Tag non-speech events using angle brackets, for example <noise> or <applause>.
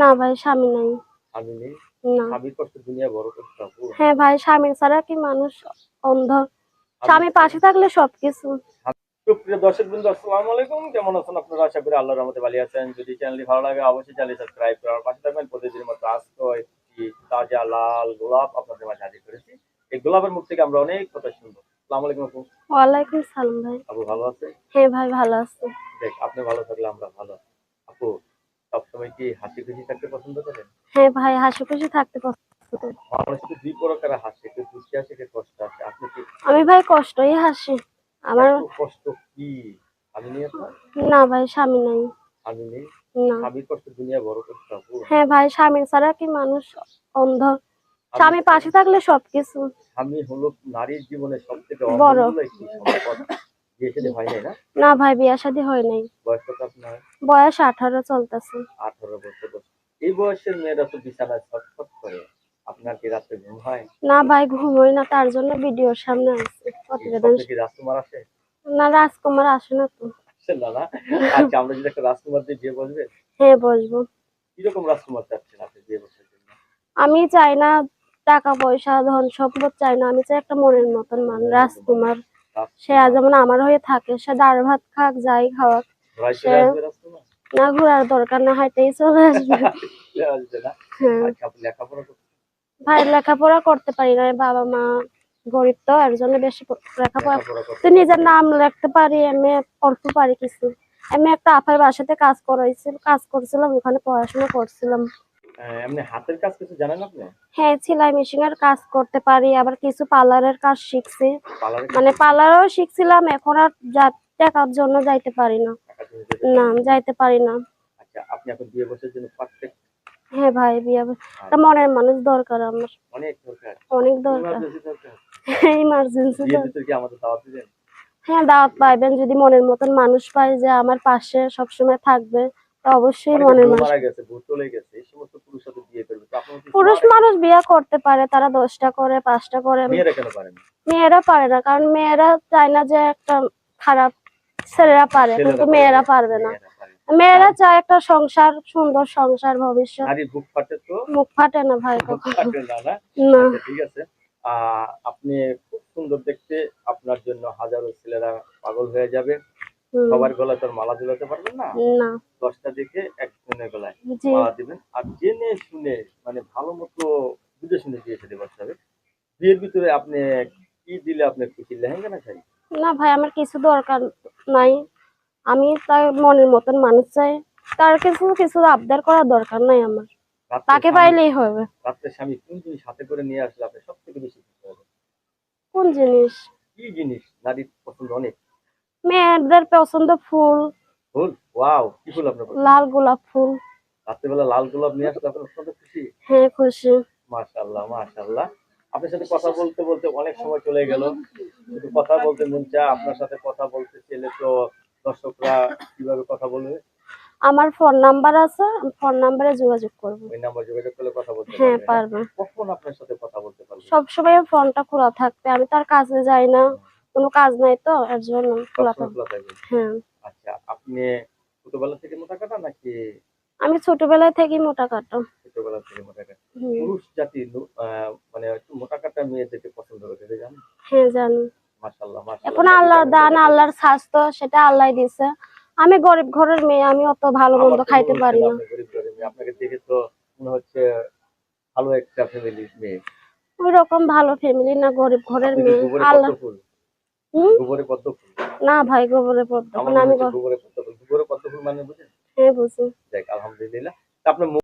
না ভাই স্বামী নাই। স্বামী নেই? না। স্বামীর কষ্ট দুনিয়া বড় কষ্ট হ্যাঁ ভাই ছাড়া কি মানুষ অন্ধ? স্বামী পাশে থাকলে সবকিছু। প্রিয় দর্শক বৃন্দ আসসালামু আলাইকুম। কেমন আছেন আপনারা? আশা করি আল্লাহর রহমতে ভালো আছেন। যদি চ্যানেলটি ভালো লাগে অবশ্যই চ্যানেল সাবস্ক্রাইব করার পাশে থাকবেন। প্রতিদিনের মতো আজকে একটি তাজা লাল গোলাপ আপনাদের মাঝে হাজির করেছি। এই গোলাপের মুখ থেকে আমরা অনেক কথা শুনব। আসসালামু আলাইকুম আপু। ওয়ালাইকুম সালাম ভাই। আপু ভালো আছে হ্যাঁ ভাই ভালো আছে। দেখ আপনি ভালো থাকলে আমরা ভালো। আপু সবসময় কি হাসি খুশি থাকতে পছন্দ করেন হ্যাঁ ভাই হাসি খুশি থাকতে পছন্দ করি। মানুষ তো দুই প্রকার হাসে কেউ দুঃখে আসে কেউ কষ্ট আসে আপনি কি আমি ভাই কষ্টই হাসি। আমার কষ্ট কি? আমি নেই আপনার? না ভাই স্বামী নাই। আমি নেই? স্বামীর কষ্ট দুনিয়া বড় কষ্ট হ্যাঁ ভাই স্বামী ছাড়া কি মানুষ অন্ধ? স্বামী পাশে থাকলে সবকিছু। স্বামী হলো নারীর জীবনে সব থেকে বড়। সম্পদ। না? ভাই বিয়া শাদী হয় নাই। বয়স আঠারো চলতেছে। আঠারো বছর এই বয়সের মেয়েরা তো বিছানায় ছটফট করে। আপনার কি রাত্রে ঘুম হয়? না ভাই ঘুমোই না তার জন্য ভিডিওর সামনে আসছে প্রতিবেদন। কি রাজকুমার আসে? না রাজকুমার আসে না তো। আসে না না? আচ্ছা আমরা যদি একটা রাজকুমার দিয়ে বিয়ে বসবে? হ্যাঁ বসবো। কীরকম রাজকুমার চাচ্ছেন আপনি বিয়ে বসার জন্য? আমি চাই না টাকা পয়সা ধন সম্পদ চাই না। আমি চাই একটা মনের মতন মান রাজকুমার। সে যেমন আমার হয়ে থাকে সে দাঁড় ভাত খাক যাই খাওয়াক সে- না ঘোরার দরকার না হাইটেই চলে আসবে। <laughs> হ্যাঁ। ভাই লেখাপড়া করতে পারি না বাবা মা গরিব তো এর জন্য বেশি লেখাপড়া তো নিজের নাম লিখতে পারি এমনি অল্প পারি কিছু। আমি একটা আপার বাসাতে কাজ করাইছিল কাজ করছিলাম ওখানে পড়াশোনা করছিলাম। এমনি হাতের কাজ কিছু জানেন আপনি? হ্যাঁ সেলাই মেশিন এর কাজ করতে পারি আবার কিছু পার্লারের কাজ শিখছি। মানে পার্লারও শিখছিলাম এখন আর টাকার জন্য যাইতে পারি না। না যাইতে পারি না। আচ্ছা আপনি এখন বিয়ে বসার জন্য পারফেক্ট? হ্যাঁ ভাই বিয়ে। একটা মনের মানুষ দরকার আমার। অনেক দরকার। অনেক দরকার। দরকার। <laughs> ইমার্জেন্সি কি আমাদের দাওয়াত দিবেন? হ্যাঁ দাওয়াত পাইবেন যদি মনের মতন মানুষ পাই যে আমার পাশে সবসময় থাকবে। তো অবশ্যই মনের মানুষ পুরুষ মানুষ বিয়ে করতে পারে তারা দশটা করে পাঁচটা করে। মেয়েরা পারে না? কারণ মেয়েরা চায় না যে একটা খারাপ ছেলেরা পারে কিন্তু মেয়েরা পারবে না। মেয়েরা চায় একটা সংসার সুন্দর সংসার ভবিষ্যৎ। মুখ ফাটে না ভাই না আচ্ছা, ঠিক আছে। আপনি খুব সুন্দর দেখতে আপনার জন্য হাজারো ছেলেরা পাগল হয়ে যাবে। সবার গলায় তোর মালা ঝুলাতে পারবেন না? না। দশটা দিকে একজনের গলায় মালা দিবেন। আর জেনে শুনে মানে ভালো মতো বুঝে শুনে বিয়ে সাথে করতে হবে। বিয়ের ভিতরে আপনি কি দিলে আপনার খুশি? লেহেঙ্গা না শাড়ি না ভাই আমার কিছু দরকার নাই। আমি তার মনের মতন মানুষ চাই। তার কিছু কিছু আবদার করার দরকার নাই আমার। তাকে পাইলেই হবে। রাত্রে স্বামী কোন জিনিস হাতে করে নিয়ে আসলে আপনি সব থেকে বেশি খুশি হবেন? কোন জিনিস? কি জিনিস? নারীর পছন্দ অনেক। মেয়েদের পছন্দ ফুল। ফুল? ওয়াও কি ফুল আপনার? লাল গোলাপ ফুল। রাত্রেবেলা লাল গোলাপ নিয়ে আসলে আপনার অত্যন্ত খুশি? হ্যাঁ খুশি। মাশাআল্লাহ মাশাআল্লাহ। আপনার সাথে কথা বলতে বলতে অনেক সময় চলে গেল। কিন্তু কথা বলতে মন চায় আপনার সাথে কথা বলতে চাইলে তো দর্শকরা কীভাবে কথা বলবে? আমার ফোন নাম্বার আছে ফোন নাম্বারে যোগাযোগ করব। ওই নাম্বার যোগাযোগ করলে কথা বলতে হ্যাঁ পারবে কখন আপনার সাথে কথা বলতে পারবে? সবসময় ফোনটা খোলা থাকবে আমি তার কাছে যাই না। কোনো কাজ নাই তো এর জন্য খোলা থাকবে হ্যাঁ আচ্ছা আপনি ছোটবেলা থেকে মোটা কাটা নাকি? আমি ছোটবেলায় থেকেই মোটা কাটা। ছোটবেলা থেকে মোটা কাটা। পুরুষ জাতি মানে একটু মোটা কাটা মেয়েদেরকে পছন্দ করে জানেন? হ্যাঁ জানি। এখন আল্লাহর দান আল্লাহর স্বাস্থ্য সেটা আল্লাহ দিছে। আমি গরিব ঘরের মেয়ে আমি অত ভালো মন্দ খাইতে পারি না। আপনাকে দেখে তো মনে হচ্ছে ভালো একটা ফ্যামিলির মেয়ে। ওই রকম ভালো ফ্যামিলি না গরিব ঘরের মেয়ে। আল্লাহ? গোবরে পদ্ম ফুল? না ভাই গোবরে পদ্ম ফুল না আমি গোবরে পদ্ম ফুল। গোবরে পদ্ম ফুল মানে বুঝেন? হ্যাঁ বুঝি। দেখ আলহামদুলিল্লাহ। তা আপনার